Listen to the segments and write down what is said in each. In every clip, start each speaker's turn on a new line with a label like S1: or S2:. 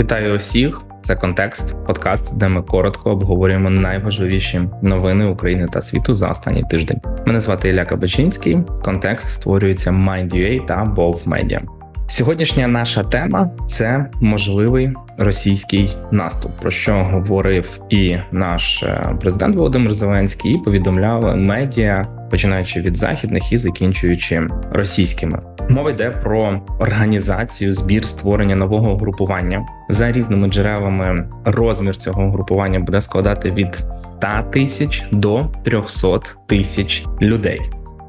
S1: Вітаю усіх. Це контекст, подкаст, де ми коротко обговорюємо найважливіші новини України та світу за останній тиждень. Мене звати Ілля Кабачинський. Контекст створюється Mind.ua та Bov Media. Сьогоднішня наша тема це можливий російський наступ, про що говорив і наш е, президент Володимир Зеленський, і повідомляли медіа, починаючи від західних і закінчуючи російськими. Мова йде про організацію, збір створення нового групування за різними джерелами. Розмір цього групування буде складати від 100 тисяч до 300 тисяч людей.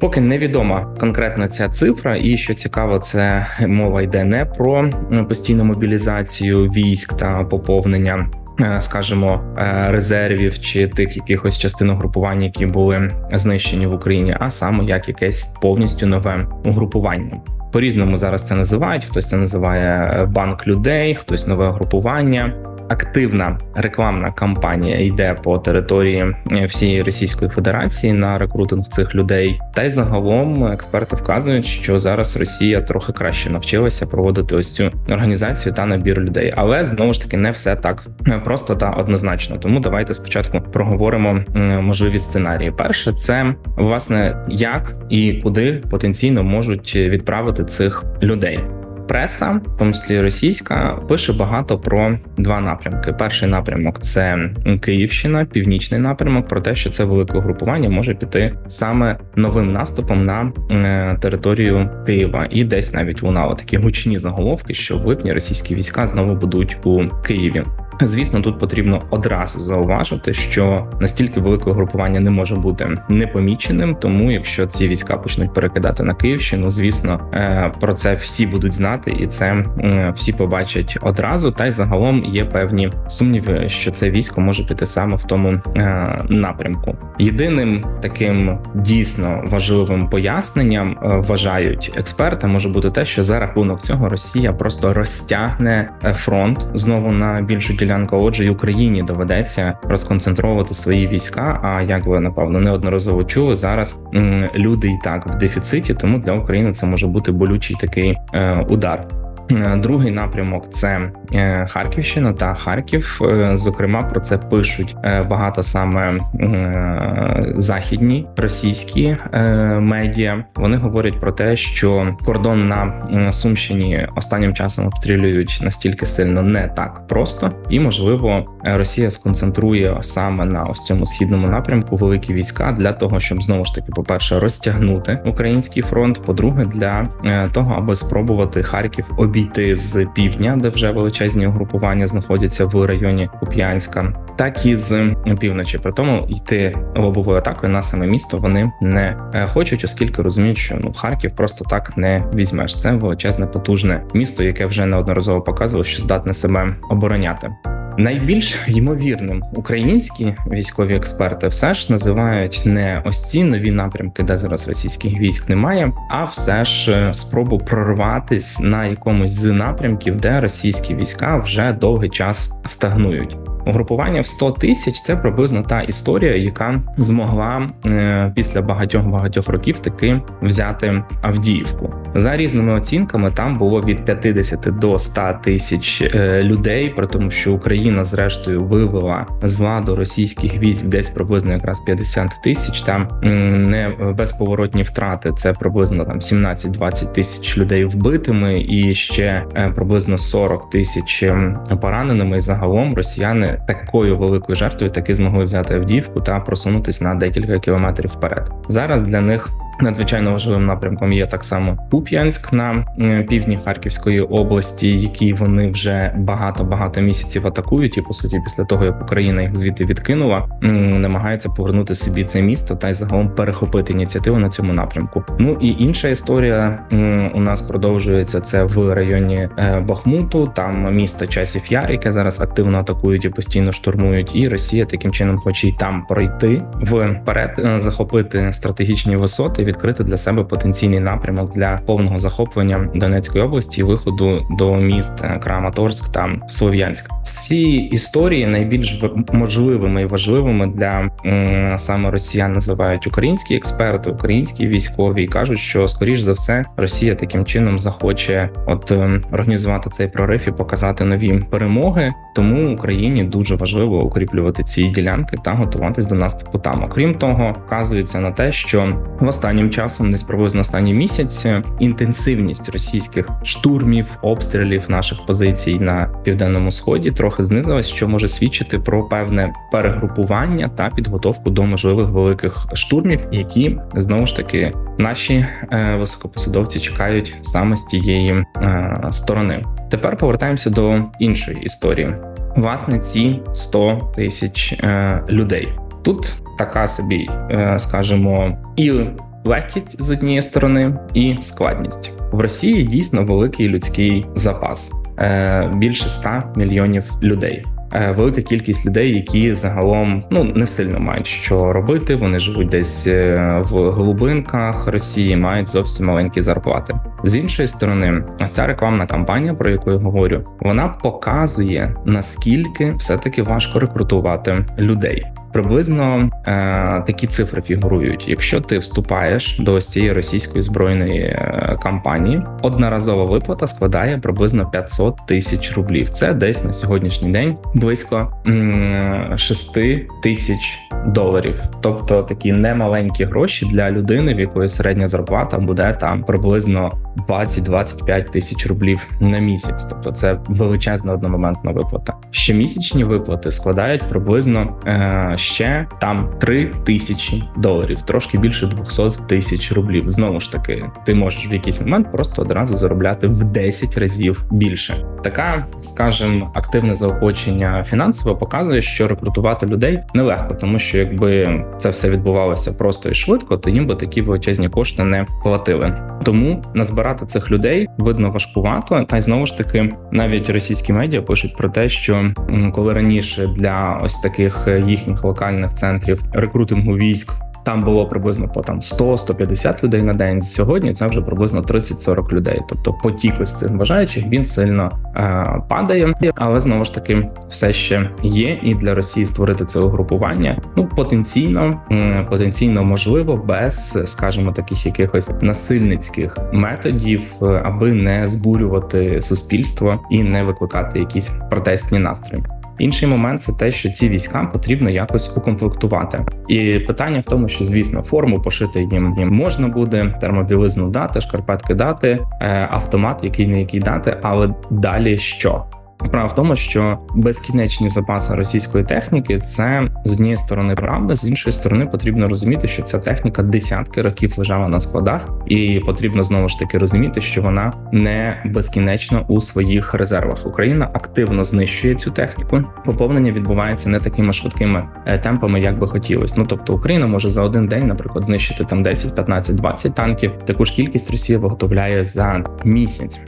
S1: Поки невідома конкретна ця цифра, і що цікаво, це мова йде не про постійну мобілізацію військ та поповнення. Е, Скажімо, е, резервів чи тих якихось частин угрупувань, які були знищені в Україні, а саме як якесь повністю нове угрупування. По різному зараз це називають. Хтось це називає е, банк людей, хтось нове групування. Активна рекламна кампанія йде по території е, всієї Російської Федерації на рекрутинг цих людей. Та й загалом експерти вказують, що зараз Росія трохи краще навчилася проводити ось цю організацію та набір людей. Але знову ж таки не все так просто та однозначно. Тому давайте спочатку проговоримо можливі сценарії. Перше, це власне як і куди потенційно можуть відправити цих людей. Преса, в тому числі російська, пише багато про два напрямки. Перший напрямок це Київщина, північний напрямок, про те, що це велике групування може піти саме новим наступом на е, територію Києва, і десь навіть лунали такі гучні заголовки, що в липні російські війська знову будуть у Києві. Звісно, тут потрібно одразу зауважити, що настільки велике групування не може бути непоміченим. Тому, якщо ці війська почнуть перекидати на Київщину, звісно, е, про це всі будуть знати, і це е, всі побачать одразу. Та й загалом є певні сумніви, що це військо може піти саме в тому е, напрямку. Єдиним таким дійсно важливим поясненням вважають експерти, може бути те, що за рахунок цього Росія просто розтягне фронт знову на більшу ділянку. Отже, і Україні доведеться розконцентровувати свої війська. А як ви напевно неодноразово чули, зараз люди і так в дефіциті, тому для України це може бути болючий такий е, удар. Е, Другий напрямок це е, Харківщина та Харків. Е, Зокрема, про це пишуть багато саме західні російські медіа. Вони говорять про те, що кордон на Сумщині останнім часом обстрілюють настільки сильно не так просто, і можливо Росія сконцентрує саме на ось цьому східному напрямку великі війська для того, щоб знову ж таки, по перше, розтягнути український фронт. По-друге, для того, аби спробувати Харків обійти з півдня, де вже величезні угрупування знаходяться в районі Куп'янська, так і з півночі. При тому йти лобовою атакою на саме місто вони не е, хочуть, оскільки розуміють, що ну Харків просто так не візьмеш. Це величезне потужне місто, яке вже неодноразово показувало, що здатне себе обороняти. Найбільш ймовірним українські військові експерти все ж називають не ось ці нові напрямки, де зараз російських військ немає, а все ж е, спробу прорватись на якомусь з напрямків, де російські війська вже довгий час стагнують. Угрупування в 100 тисяч це приблизно та історія, яка змогла е, після багатьох багатьох років таки взяти Авдіївку. За різними оцінками там було від 50 до 100 тисяч е, людей, при тому, що Україна зрештою вивела з ладу російських військ десь приблизно якраз 50 тисяч. Там не безповоротні втрати. Це приблизно там 17-20 тисяч людей вбитими, і ще е, приблизно 40 тисяч пораненими. І загалом росіяни такою великою жертвою таки змогли взяти Авдіївку та просунутись на декілька кілометрів вперед. Зараз для них. Надзвичайно важливим напрямком є так само Куп'янськ на півдні Харківської області, які вони вже багато багато місяців атакують. І по суті, після того як Україна їх звідти відкинула, намагається повернути собі це місто та й загалом перехопити ініціативу на цьому напрямку. Ну і інша історія у нас продовжується це в районі е, Бахмуту. Там місто Часів Яр, яке зараз активно атакують і постійно штурмують. І Росія таким чином хоче й там пройти вперед, е, захопити стратегічні висоти відкрити для себе потенційний напрямок для повного захоплення Донецької області і виходу до міст е, Краматорськ та Слов'янськ. Ці історії найбільш можливими і важливими для саме росіян називають українські експерти, українські військові і кажуть, що скоріш за все Росія таким чином захоче от ем, організувати цей прорив і показати нові перемоги. Тому Україні дуже важливо укріплювати ці ділянки та готуватись до наступу там. Окрім того, вказується на те, що в останнім часом, десь приблизно останній місяць, інтенсивність російських штурмів, обстрілів наших позицій на південному сході трохи знизилась, що може свідчити про певне перегрупування та підготовку до можливих великих штурмів, які знову ж таки наші е, високопосадовці чекають саме з тієї е, сторони. Тепер повертаємося до іншої історії. Власне, ці 100 тисяч е, людей. Тут така собі, скажімо, і легкість з однієї сторони, і складність в Росії дійсно великий людський запас е, більше 100 мільйонів людей. Е, велика кількість людей, які загалом ну не сильно мають що робити. Вони живуть десь е, в глибинках Росії, мають зовсім маленькі зарплати. З іншої сторони, ось ця рекламна кампанія, про яку я говорю, вона показує наскільки все таки важко рекрутувати людей. Приблизно е, такі цифри фігурують. Якщо ти вступаєш до ось цієї російської збройної е, кампанії, одноразова виплата складає приблизно 500 тисяч рублів. Це десь на сьогоднішній день близько м 6 тисяч доларів. Тобто такі немаленькі гроші для людини, в якої середня зарплата буде там приблизно 20-25 тисяч рублів на місяць. Тобто це величезна одномоментна виплата. Щомісячні виплати складають приблизно е, ще там 3 тисячі доларів, трошки більше 200 тисяч рублів. Знову ж таки, ти можеш в якийсь момент просто одразу заробляти в 10 разів більше. Така, скажімо, активне заохочення фінансово показує, що рекрутувати людей нелегко, тому що якби це все відбувалося просто і швидко, то їм би такі величезні кошти не платили. Тому назбирати цих людей видно важкувато. Та й знову ж таки, навіть російські медіа пишуть про те, що коли раніше для ось таких їхніх локальних центрів рекрутингу військ там було приблизно по там 100-150 людей на день. Сьогодні це вже приблизно 30-40 людей. Тобто потік ось цих бажаючих він сильно е, падає, але знову ж таки все ще є. І для Росії створити це угрупування ну потенційно потенційно можливо без, скажімо, таких якихось насильницьких методів, е, аби не збурювати суспільство і не викликати якісь протестні настрої. Інший момент це те, що ці війська потрібно якось укомплектувати. І питання в тому, що звісно форму пошити їм можна буде, термобілизну дати, шкарпетки дати, е, автомат, який не який дати, але далі що? Справа в тому, що безкінечні запаси російської техніки це з однієї сторони правда, з іншої сторони потрібно розуміти, що ця техніка десятки років лежала на складах, і потрібно знову ж таки розуміти, що вона не безкінечно у своїх резервах. Україна активно знищує цю техніку. Поповнення відбувається не такими швидкими е, темпами, як би хотілося. Ну тобто Україна може за один день, наприклад, знищити там 10, 15, 20 танків. Таку ж кількість Росія виготовляє за місяць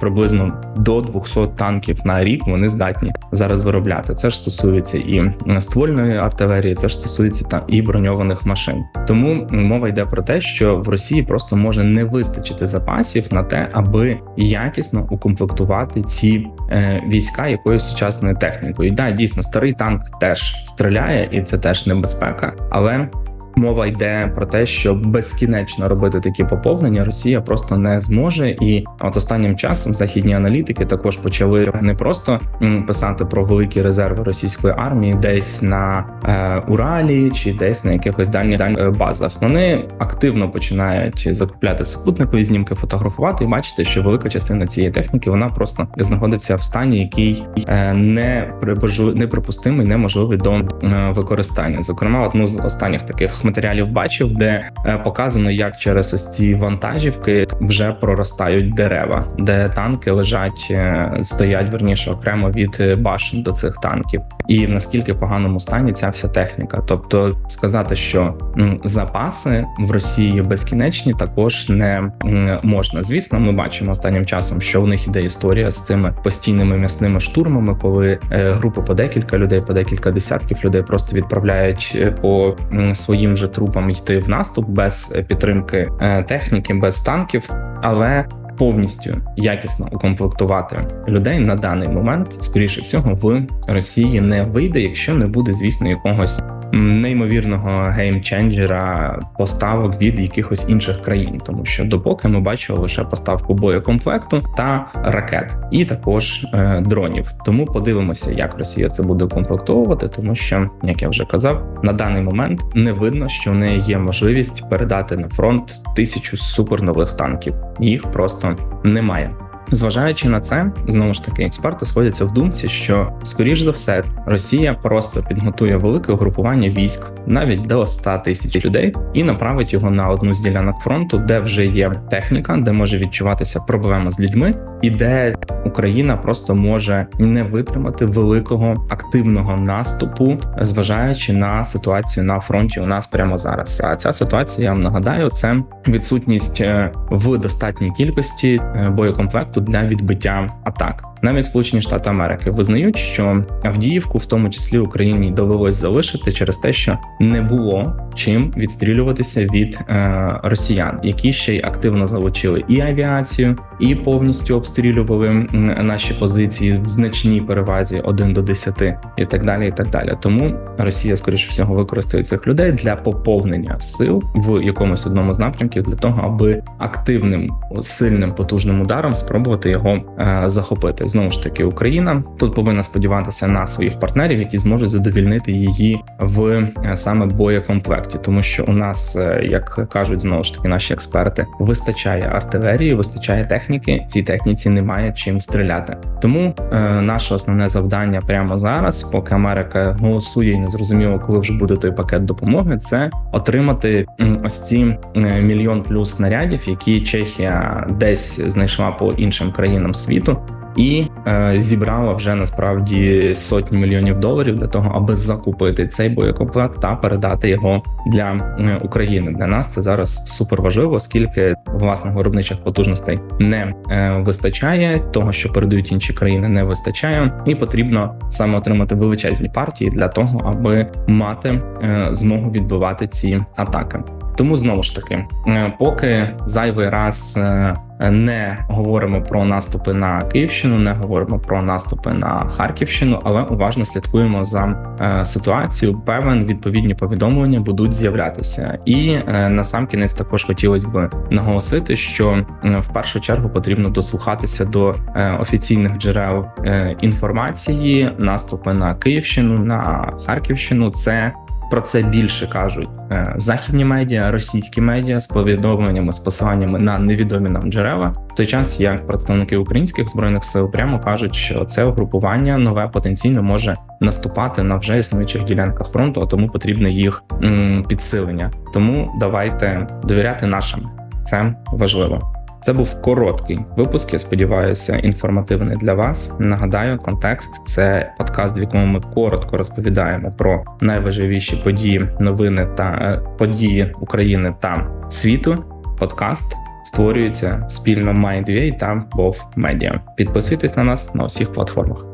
S1: приблизно до 200 танків танків на рік вони здатні зараз виробляти. Це ж стосується і ствольної артилерії, це ж стосується там і броньованих машин. Тому мова йде про те, що в Росії просто може не вистачити запасів на те, аби якісно укомплектувати ці е, війська якоюсь сучасною технікою. І да, дійсно старий танк теж стріляє, і це теж небезпека, але Мова йде про те, що безкінечно робити такі поповнення Росія просто не зможе, і от останнім часом західні аналітики також почали не просто писати про великі резерви російської армії, десь на е, Уралі чи десь на якихось дальніх е, базах. Вони активно починають закупляти супутникові знімки, фотографувати і бачити, що велика частина цієї техніки вона просто знаходиться в стані, який е, не неприпустимий, неможливий до е, використання. Зокрема, одну з останніх таких матеріалів бачив, де е, показано, як через ось ці вантажівки вже проростають дерева, де танки лежать, е, стоять верніше окремо від е, башен до цих танків, і в наскільки поганому стані ця вся техніка. Тобто сказати, що запаси в Росії безкінечні, також не можна. Звісно, ми бачимо останнім часом, що у них іде історія з цими постійними м'ясними штурмами, коли групи по декілька людей, по декілька десятків людей просто відправляють по своїм своїм же трупам йти в наступ без підтримки е, техніки, без танків, але повністю якісно укомплектувати людей на даний момент, скоріше всього, в Росії не вийде, якщо не буде, звісно, якогось неймовірного геймченджера поставок від якихось інших країн, тому що допоки ми бачили лише поставку боєкомплекту та ракет, і також е, дронів. Тому подивимося, як Росія це буде комплектовувати, тому що, як я вже казав, на даний момент не видно, що в неї є можливість передати на фронт тисячу супернових танків. Їх просто немає. Зважаючи на це, знову ж таки, експерти сходяться в думці, що скоріш за все Росія просто підготує велике угрупування військ навіть до 100 тисяч людей і направить його на одну з ділянок фронту, де вже є техніка, де може відчуватися проблема з людьми, і де Україна просто може не витримати великого активного наступу, зважаючи на ситуацію на фронті. У нас прямо зараз. А ця ситуація я вам нагадаю, це відсутність е, в достатній кількості е, боєкомплекту для відбиття атак. Навіть Сполучені Штати Америки визнають, що Авдіївку, в тому числі Україні, довелось залишити через те, що не було чим відстрілюватися від е, росіян, які ще й активно залучили і авіацію, і повністю обстрілювали наші позиції в значній перевазі 1 до 10 і так далі. І так далі. Тому Росія, скоріше всього, використає цих людей для поповнення сил в якомусь одному з напрямків для того, аби активним сильним потужним ударом спробувати його е, захопити знову ж таки Україна тут повинна сподіватися на своїх партнерів, які зможуть задовільнити її в е, саме боєкомплекті, тому що у нас, е, як кажуть знову ж таки, наші експерти, вистачає артилерії, вистачає техніки. Цій техніці немає чим стріляти. Тому е, наше основне завдання прямо зараз, поки Америка голосує і не зрозуміло, коли вже буде той пакет допомоги, це отримати ось ці мільйон плюс снарядів, які Чехія десь знайшла по іншим країнам світу і е, зібрала вже насправді сотні мільйонів доларів для того, аби закупити цей боєкомплект та передати його для е, України. Для нас це зараз супер важливо, оскільки власних виробничих потужностей не е, вистачає, того що передають інші країни, не вистачає, і потрібно саме отримати величезні партії для того, аби мати е, змогу відбивати ці атаки. Тому знову ж таки, е, поки зайвий раз е, не говоримо про наступи на Київщину, не говоримо про наступи на Харківщину, але уважно слідкуємо за е, ситуацією. Певен відповідні повідомлення будуть з'являтися, і на сам кінець також хотілося б наголосити, що в першу чергу потрібно дослухатися до офіційних джерел інформації. Наступи на Київщину на Харківщину це про це більше кажуть е, західні медіа, російські медіа з повідомленнями з посиланнями на невідомі нам джерела. В той час як представники українських збройних сил прямо кажуть, що це угрупування нове потенційно може наступати на вже існуючих ділянках фронту, а тому потрібне їх підсилення. Тому давайте довіряти нашим. Це важливо. Це був короткий випуск. Я сподіваюся, інформативний для вас. Нагадаю, контекст це подкаст, в якому ми коротко розповідаємо про найважливіші події, новини та е, події України та світу. Подкаст створюється спільно MindUA та BOV Media. Підписуйтесь на нас на усіх платформах.